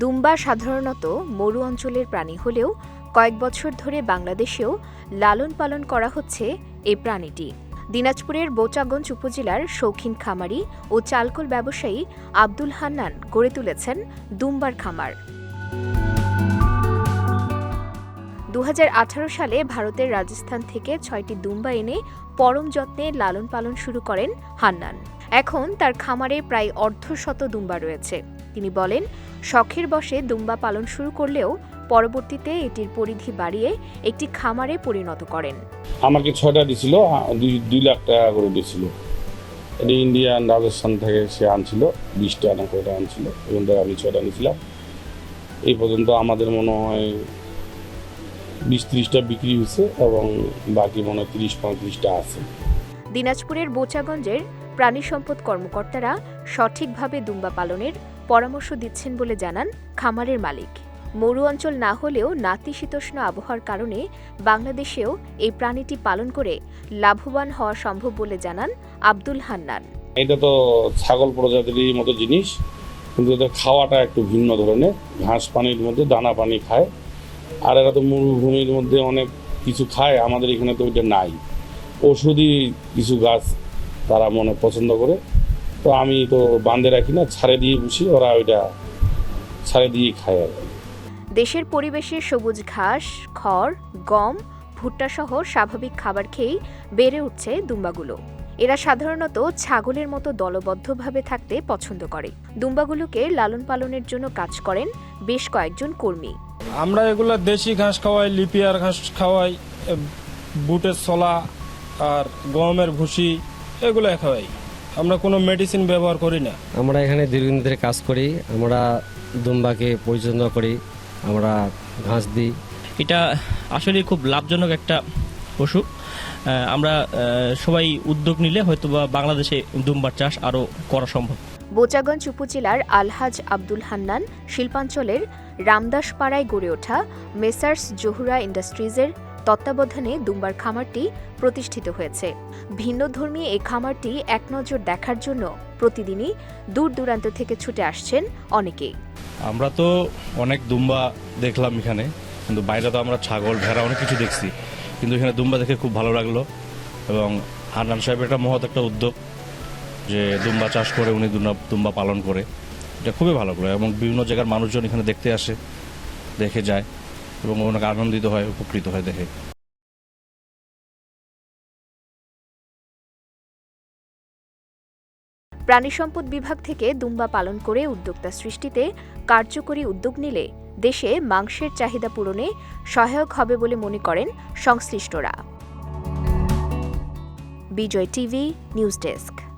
দুম্বা সাধারণত মরু অঞ্চলের প্রাণী হলেও কয়েক বছর ধরে বাংলাদেশেও লালন পালন করা হচ্ছে এই প্রাণীটি। দিনাজপুরের বোচাগঞ্জ উপজেলার শৌখিন খামারি ও চালকল ব্যবসায়ী আব্দুল হান্নান গড়ে তুলেছেন দুম্বার খামার। দু হাজার আঠারো সালে ভারতের রাজস্থান থেকে ছয়টি দুম্বা এনে পরম যত্নে লালন পালন শুরু করেন হান্নান। এখন তার খামারে প্রায় অর্ধশত দুম্বা রয়েছে। তিনি বলেন শখের বশে দুম্বা পালন শুরু করলেও পরবর্তীতে এটির পরিধি বাড়িয়ে একটি খামারে পরিণত করেন। আমাকে ছয়টা দিছিল দুই দুই লাখ টাকা করে দিয়েছিল এটি ইন্ডিয়ান রাজস্থান থেকে সে আনছিল বিশটা না কয়টা আনছিল এবং থেকে আমি ছয়টা নিয়েছিলাম। এই পর্যন্ত আমাদের মনে হয় বিশ ত্রিশটা বিক্রি হয়েছে এবং বাকি মনে হয় তিরিশ পঁয়ত্রিশটা আছে। দিনাজপুরের বোচাগঞ্জের প্রাণী সম্পদ কর্মকর্তারা সঠিকভাবে দুম্বা পালনের পরামর্শ দিচ্ছেন বলে জানান খামারের মালিক। মরু অঞ্চল না হলেও নাতিশীতোষ্ণ আবহাওয়ার কারণে বাংলাদেশেও এই প্রাণীটি পালন করে লাভবান হওয়া সম্ভব বলে জানান আব্দুল হান্নান। এটা তো ছাগল প্রজাতির মতো জিনিস, কিন্তু এদের খাওয়াটা একটু ভিন্ন ধরনের। ঘাস পানির মধ্যে, দানা পানি খায়। আর এরা তো মরুভূমির মধ্যে অনেক কিছু খায়, আমাদের এখানে তো ওইটা নাই। ওষুধি কিছু গাছ তারা মনে পছন্দ করে। তো আমি তো বাঁধে রাখি না ছাড়ে দিয়ে বসি ওরা ওইটা ছাড়ে দিয়ে খায় আর দেশের পরিবেশে সবুজ ঘাস খড় গম ভুট্টা সহ স্বাভাবিক খাবার খেয়েই বেড়ে উঠছে দুম্বাগুলো। এরা সাধারণত ছাগলের মতো দলবদ্ধভাবে থাকতে পছন্দ করে। দুম্বাগুলোকে লালন পালনের জন্য কাজ করেন বেশ কয়েকজন কর্মী। আমরা এগুলো দেশি ঘাস খাওয়াই লিপিয়ার ঘাস খাওয়াই বুটের ছলা আর গমের ভুসি এগুলো খাওয়াই। আমরা কোনো মেডিসিন ব্যবহার করি না। আমরা এখানে দীর্ঘদিন ধরে কাজ করি আমরা দুম্বাকে পরিচালনা করি আমরা ঘাস দিই। এটা আসলে খুব লাভজনক একটা পশু। আমরা সবাই উদ্যোগ নিলে হয়তো বা বাংলাদেশে দুম্বার চাষ আরও করা সম্ভব। বোচাগঞ্জ উপজেলার আলহাজ আব্দুল হান্নান শিল্পাঞ্চলের রামদাসপাড়ায় গড়ে ওঠা মেসার্স জহুরা ইন্ডাস্ট্রিজের তত্ত্বাবধানে দুম্বার খামারটি প্রতিষ্ঠিত হয়েছে। ভিন্নধর্মী এই খামারটি এক নজর দেখার জন্য প্রতিদিনই দূর দূরান্ত থেকে ছুটে আসছেন অনেকেই। আমরা তো অনেক দুম্বা দেখলাম এখানে, কিন্তু বাইরে তো আমরা ছাগল, ভেড়া অনেক কিছু দেখছি। কিন্তু এখানে দুম্বা দেখে খুব ভালো লাগল এবং হান্নান সাহেবের একটা মহৎ একটা উদ্যোগ যে দুম্বা চাষ করে উনি দুম্বা- দুম্বা পালন করে। এটা খুবই ভালো করে এবং বিভিন্ন জায়গার মানুষজন এখানে দেখতে আসে, দেখে যায়। এবং অনেক আনন্দিত হয়, উপকৃত হয় দেখে। প্রাণী সম্পদ বিভাগ থেকে দুম্বা পালন করে উদ্যোক্তা সৃষ্টিতে কার্যকরী উদ্যোগ নিলে দেশে মাংসের চাহিদা পূরণে সহায়ক হবে বলে মনে করেন সংশ্লিষ্টরা। Bijoy TV, news desk.